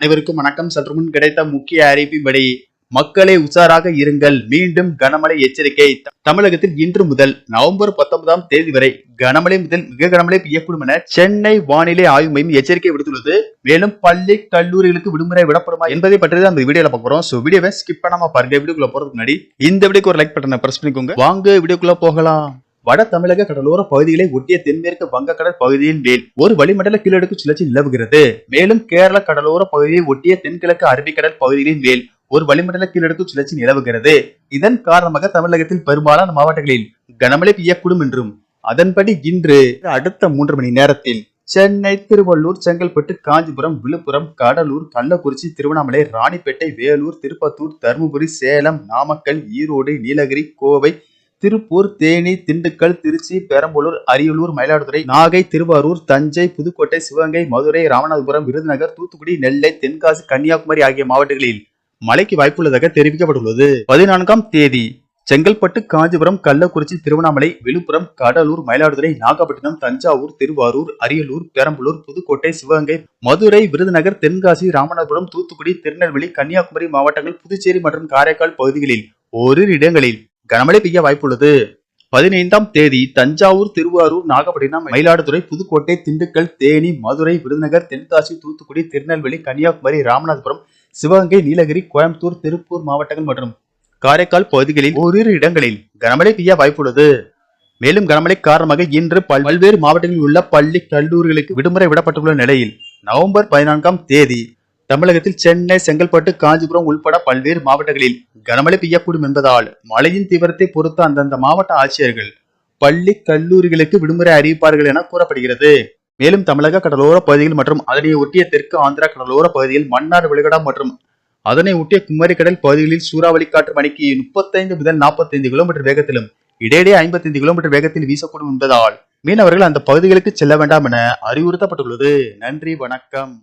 அனைவருக்கும் வணக்கம். சற்று முன் கிடைத்த முக்கிய அறிவிப்பின்படி மக்களே உஷாராக இருங்கள். மீண்டும் கனமழை எச்சரிக்கை. தமிழகத்தில் இன்று முதல் நவம்பர் பத்தொன்பதாம் தேதி வரை கனமழை முதல் மிக கனமழை பெய்யக்கூடும் என சென்னை வானிலை ஆய்வு மையம் எச்சரிக்கை விடுத்துள்ளது. மேலும் பள்ளி கல்லூரிகளுக்கு விடுமுறை விடப்படுமா என்பதை பற்றி தான் அந்த வீடியோல பார்க்க போறோம். சோ வீடியோவை ஸ்கிப் பண்ணாம பாருங்க. வீடியோக்குள்ள போறதுக்கு முன்னாடி இந்த வீடியோக்கு ஒரு லைக் பட்டனை பிரஸ் பண்ணிக்கோங்க. வாங்க வீடியோக்குள்ள போகலாம். வட தமிழக கடலோர பகுதிகளை ஒட்டிய தென்மேற்கு வங்கக்கடல் பகுதியின் மேல் ஒரு வளிமண்டல கீழடுக்கு சுழற்சி நிலவுகிறது. மேலும் கேரள கடலோர பகுதியை ஒட்டிய தென்கிழக்கு அரபிக்கடல் பகுதிகளின் மேல் ஒரு வளிமண்டல கீழடுக்கு சுழற்சி நிலவுகிறது. இதன் காரணமாக தமிழகத்தில் பெரும்பாலான மாவட்டங்களில் கனமழை பெய்யக்கூடும் என்றும் அதன்படி இன்று அடுத்த மூன்று மணி நேரத்தில் சென்னை திருவள்ளூர் செங்கல்பட்டு காஞ்சிபுரம் விழுப்புரம் கடலூர் கள்ளக்குறிச்சி திருவண்ணாமலை ராணிப்பேட்டை வேலூர் திருப்பத்தூர் தருமபுரி சேலம் நாமக்கல் ஈரோடு நீலகிரி கோவை திருப்பூர் தேனி திண்டுக்கல் திருச்சி பெரம்பலூர் அரியலூர் மயிலாடுதுறை நாகை திருவாரூர் தஞ்சை புதுக்கோட்டை சிவகங்கை மதுரை ராமநாதபுரம் விருதுநகர் தூத்துக்குடி நெல்லை தென்காசி கன்னியாகுமரி ஆகிய மாவட்டங்களில் மழைக்கு வாய்ப்புள்ளதாக தெரிவிக்கப்பட்டுள்ளது. பதினான்காம் தேதி செங்கல்பட்டு காஞ்சிபுரம் கள்ளக்குறிச்சி திருவண்ணாமலை விழுப்புரம் கடலூர் மயிலாடுதுறை நாகப்பட்டினம் தஞ்சாவூர் திருவாரூர் அரியலூர் பெரம்பலூர் புதுக்கோட்டை சிவகங்கை மதுரை விருதுநகர் தென்காசி ராமநாதபுரம் தூத்துக்குடி திருநெல்வேலி கன்னியாகுமரி மாவட்டங்கள் புதுச்சேரி மற்றும் காரைக்கால் பகுதிகளில் ஓரிரு இடங்களில் கனமழை பெய்ய வாய்ப்புள்ளது. பதினைந்தாம் தேதி தஞ்சாவூர் திருவாரூர் நாகப்பட்டினம் மயிலாடுதுறை புதுக்கோட்டை திண்டுக்கல் தேனி மதுரை விருதுநகர் தென்காசி தூத்துக்குடி திருநெல்வேலி கன்னியாகுமரி ராமநாதபுரம் சிவகங்கை நீலகிரி கோயம்புத்தூர் திருப்பூர் மாவட்டங்கள் மற்றும் காரைக்கால் பகுதிகளில் ஓரிரு இடங்களில் கனமழை பெய்ய வாய்ப்புள்ளது. மேலும் கனமழை காரணமாக இன்று பல்- பல்வேறு மாவட்டங்களில் உள்ள பள்ளி கல்லூரிகளுக்கு விடுமுறை விடப்பட்டுள்ள நிலையில் நவம்பர் பதினான்காம் தேதி தமிழகத்தில் சென்னை செங்கல்பட்டு காஞ்சிபுரம் உள்பட பல்வேறு மாவட்டங்களில் கனமழை பெய்யக்கூடும் என்பதால் மழையின் தீவிரத்தை பொறுத்து அந்தந்த மாவட்ட ஆட்சியர்கள் பள்ளி கல்லூரிகளுக்கு விடுமுறை அறிவிப்பார்கள் என கூறப்படுகிறது. மேலும் தமிழக கடலோர பகுதிகள் மற்றும் அதனை ஒட்டிய தெற்கு ஆந்திரா கடலோர பகுதியில் மன்னார் விழுகடா மற்றும் அதனை ஒட்டிய குமரிக்கடல் பகுதிகளில் சூறாவளி காற்று மணிக்கு முப்பத்தைந்து முதல் நாற்பத்தைந்து கிலோமீட்டர் வேகத்திலும் இடையிடையே ஐம்பத்தைந்து கிலோமீட்டர் வேகத்தில் வீசக்கூடும் என்பதால் மீனவர்கள் அந்த பகுதிகளுக்கு செல்ல வேண்டாம் என அறிவுறுத்தப்பட்டுள்ளது. நன்றி வணக்கம்.